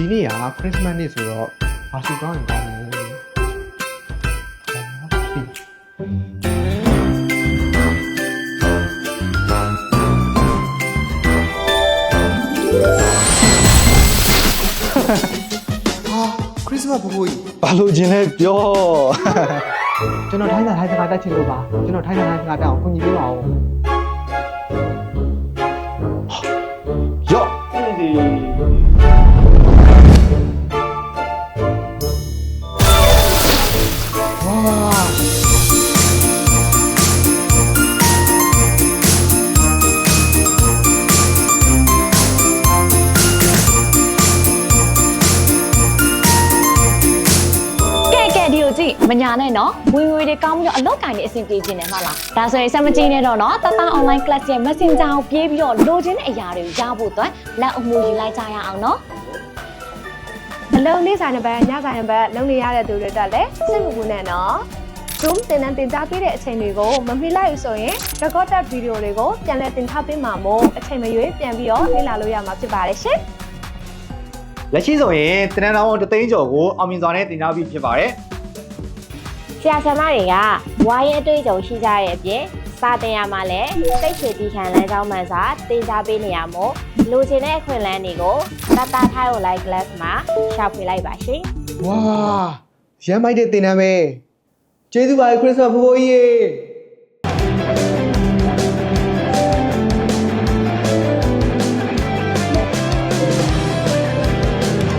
ဒီနေ့ကခရစ်စမတ်နေ့ဆိုတော့ဘာစီကောင်းရင်ကောင်းမလဲဟာပြီဟာခရစ်စမတ်ဘိုးကြီးဘာလို့ခြင်းလဲပြောကျွန်တော်ထိုင်းတာထိုင်းစကားတက်ချင်လို့ပါကျွန်တော်ထိုင်းတာထိုင်းစကားတက်အောင်ခွင့်ပြုပေးပါဦး မညာနဲ့နော်ဝင်ငွေတွေကောင်းပြီးတော့အလောက်ကင်တွေအဆင်ပြေခြင်းနဲ့မှလားဒါဆိုရင်စက်မကြည့်နဲ့တော့နော်တတ online class ရဲ့ messenger ကိုပြေးပြီးတော့လိုချင်တဲ့အရာတွေကိုရဖို့အတွက်လက်အမှုယူလိုက်ကြရအောင်နော်အလုံးနေ့ဆိုင်တစ်ပတ်ညဆိုင်တစ်ပတ်လုံးနေရတဲ့သူတွေတက်လည်းစိတ်မပူနဲ့နော် Zoom တင်တန်းတင်ကြားပေးတဲ့အချိန်တွေကိုမမေ့လိုက်ဘူးဆိုရင် recorded video တွေကိုပြန်လည်တင်ထားပေးမှာမို့အချိန်မရွေးပြန်ပြီးတော့လေ့လာလို့ရမှာဖြစ်ပါတယ်ရှင်လက်ရှိဆိုရင်တနင်္လာနေ့တသိန်းကျော်ကိုအောင်မြင်စွာနဲ့တင် जा ပြီးဖြစ်ပါတယ် ဆရာဆရာမတွေကဝိုင်းရဲ့အတွေ့အကြုံရှိကြရဲ့အပြင်စာတင်ရမှာလည်းစိတ်ချတီခံလမ်းကြောင်းမှန်စွာတင် जा ပေးနေရမို့လိုချင်တဲ့အခွင့်အလမ်းတွေကိုတတထားကို like class မှာရှာဖွေလိုက်ပါရှင်ဝါရမ်းမိုက်တဲ့တင်နန်းပဲကျေးဇူးပါခရစ်စမတ်ဘိုးကြီးရေ